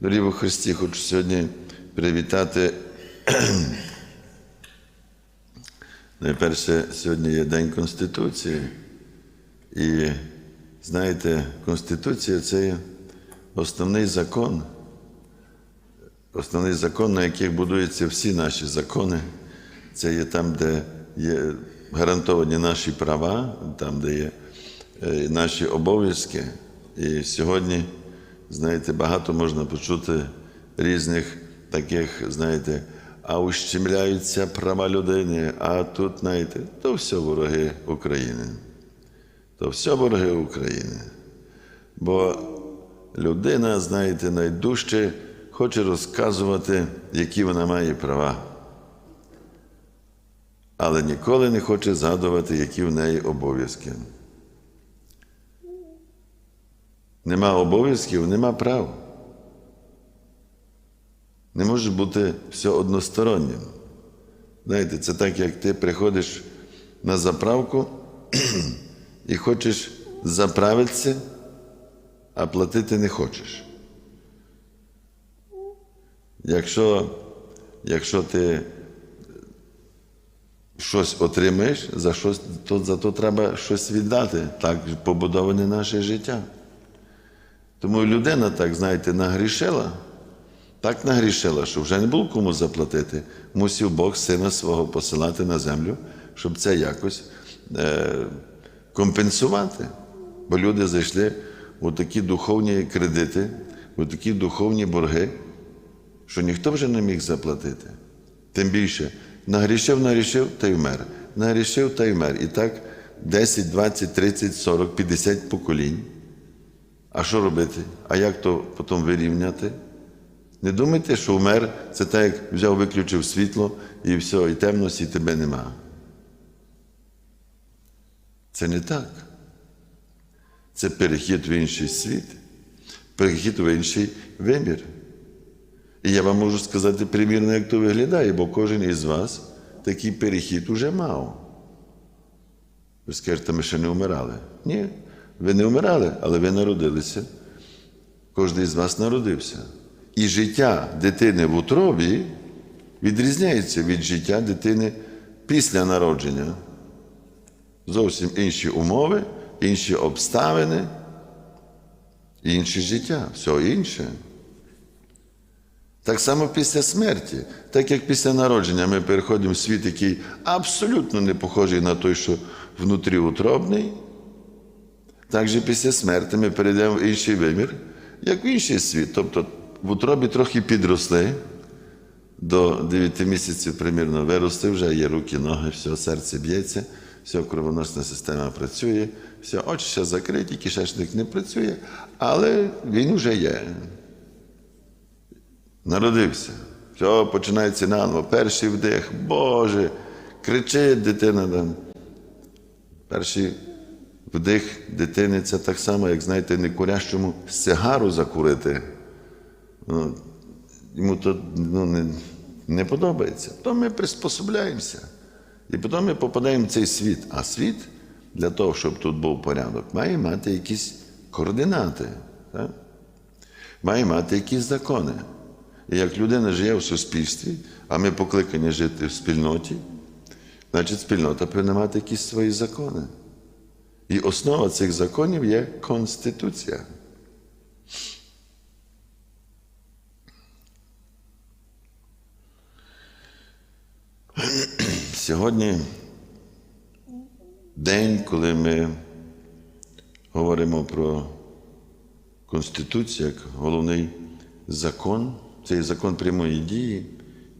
Дорогі во Христі, хочу сьогодні привітати. Найперше, сьогодні є День Конституції. І знаєте, Конституція це основний закон, основний закон, на яких будуються всі наші закони. Це є там, де є гарантовані наші права, там, де є е, наші обов'язки. І сьогодні, знаєте, багато можна почути різних таких, знаєте, а ущемляються права людини, а тут, знаєте, то все вороги України. То все вороги України. Бо людина, знаєте, найдужче хоче розказувати, які вона має права. Але ніколи не хоче згадувати, які в неї обов'язки. Нема обов'язків, нема прав. Не може бути все одностороннім. Знаєте, це так, як ти приходиш на заправку і хочеш заправитися, а платити не хочеш. Якщо, якщо ти щось отримаєш, за щось, то за то треба щось віддати. Так побудоване наше життя. Тому людина, так знаєте, нагрішила, так нагрішила, що вже не було кому заплатити. Мусив Бог сина свого посилати на землю, щоб це якось е, компенсувати. Бо люди зайшли у такі духовні кредити, у такі духовні борги, що ніхто вже не міг заплатити. Тим більше, нагрішив, нагрішив та й вмер. Нагрішив та й вмер. І так 10, 20, 30, 40, 50 поколінь. А що робити? А як то потім вирівняти? Не думайте, що вмер це так, як взяв, виключив світло і все, і темності тебе нема. Це не так. Це перехід в інший світ, перехід в інший вимір. І я вам можу сказати примірно, як то виглядає, бо кожен із вас такий перехід уже мав. Ви скажете, ми ще не вмирали. Ні, ви не вмирали, але ви народилися. Кожен із вас народився. І життя дитини в утробі відрізняється від життя дитини після народження. Зовсім інші умови, інші обставини, інше життя, все інше. Так само після смерті, так як після народження ми переходимо в світ, який абсолютно не похожий на той, що внутрі утробний, так же після смерті ми перейдемо в інший вимір, як в інший світ. Тобто в утробі трохи підросли, до 9 місяців примірно виросли, вже є руки, ноги, все, серце б'ється, все, кровоносна система працює, все, очі ще закриті, кишечник не працює, але він вже є. Народився. Все, починається наново. Перший вдих, Боже, кричить дитина. Перший вдих дитини це так само, як знаєте, не курящому сигару закурити. Ну, йому то ну, не, не подобається. То ми приспособляємося. І потім ми попадаємо в цей світ. А світ для того, щоб тут був порядок, має мати якісь координати, так? має мати якісь закони. І як людина живе в суспільстві, а ми покликані жити в спільноті, значить спільнота повинна мати якісь свої закони. І основа цих законів є Конституція. Сьогодні день, коли ми говоримо про Конституцію як головний закон, це є закон прямої дії,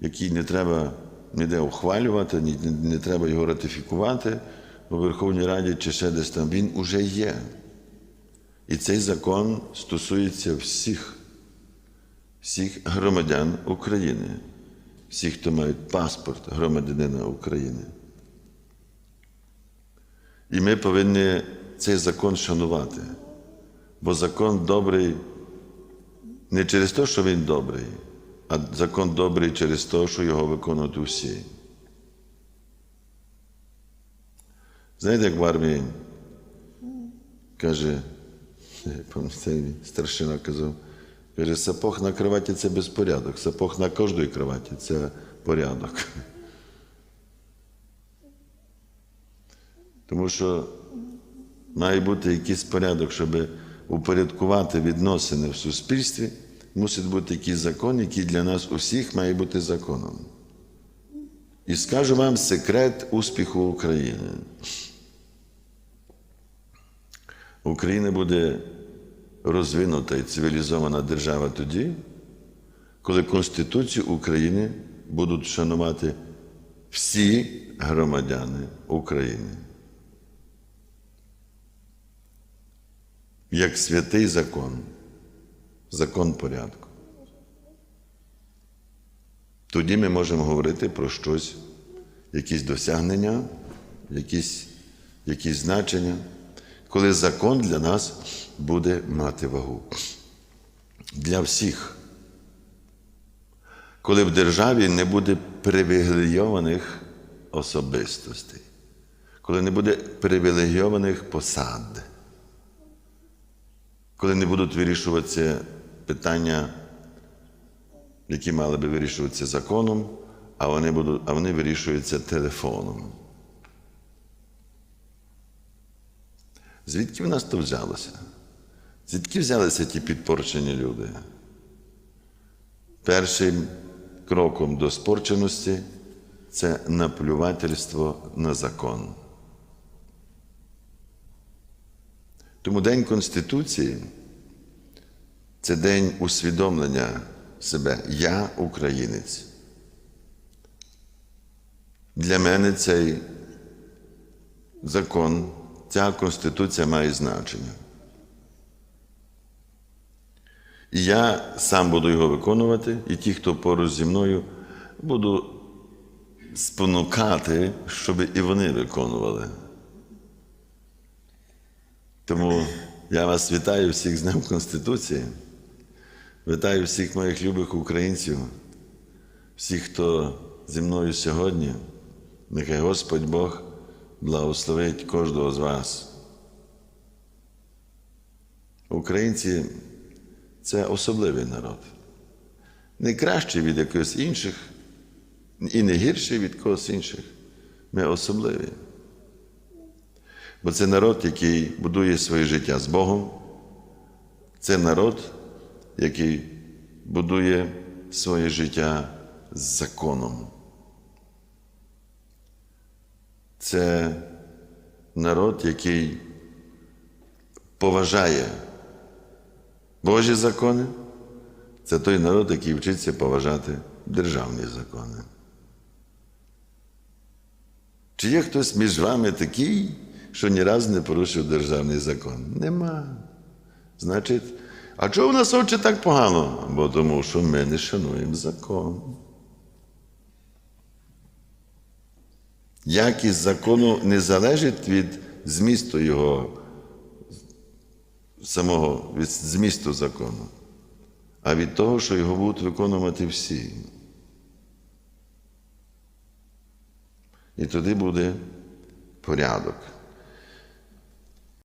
який не треба ніде ухвалювати, не треба його ратифікувати у Верховній Раді чи ще десь там. Він уже є. І цей закон стосується всіх, всіх громадян України, всіх, хто мають паспорт громадянина України. І ми повинні цей закон шанувати, бо закон добрий не через те, що він добрий, а закон добрий через те, що його виконують усі. Знаєте, як в армії каже, пам'ятаю, старшина казав, Каже, сапог на кроваті це безпорядок, сапог на кожній кроваті це порядок. Тому що має бути якийсь порядок, щоб упорядкувати відносини в суспільстві, мусить бути якийсь закон, який для нас усіх має бути законом. І скажу вам секрет успіху України. Україна буде розвинута і цивілізована держава тоді, коли Конституцію України будуть шанувати всі громадяни України. Як святий закон, закон порядку. Тоді ми можемо говорити про щось, якісь досягнення, якісь, якісь значення, коли закон для нас буде мати вагу. Для всіх. Коли в державі не буде привілейованих особистостей, коли не буде привілейованих посад, коли не будуть вирішуватися питання які мали би вирішуватися законом, а вони, будуть, а вони вирішуються телефоном. Звідки в нас то взялося? Звідки взялися ті підпорчені люди? Першим кроком до спорченості це наплювательство на закон. Тому День Конституції це день усвідомлення себе. Я українець. Для мене цей закон, ця конституція має значення. І я сам буду його виконувати, і ті, хто поруч зі мною, буду спонукати, щоб і вони виконували. Тому я вас вітаю всіх з Днем Конституції. Вітаю всіх моїх любих українців, всіх, хто зі мною сьогодні. Нехай Господь Бог благословить кожного з вас. Українці це особливий народ. Не кращий від якогось інших, і не гірший від когось інших. Ми особливі. Бо це народ, який будує своє життя з Богом. Це народ, який будує своє життя з законом. Це народ, який поважає Божі закони. Це той народ, який вчиться поважати державні закони. Чи є хтось між вами такий, що ні разу не порушив державний закон? Нема. Значить, а чого в нас очі так погано? Бо тому що ми не шануємо закон. Якість закону не залежить від змісту його, самого від змісту закону, а від того, що його будуть виконувати всі. І тоді буде порядок.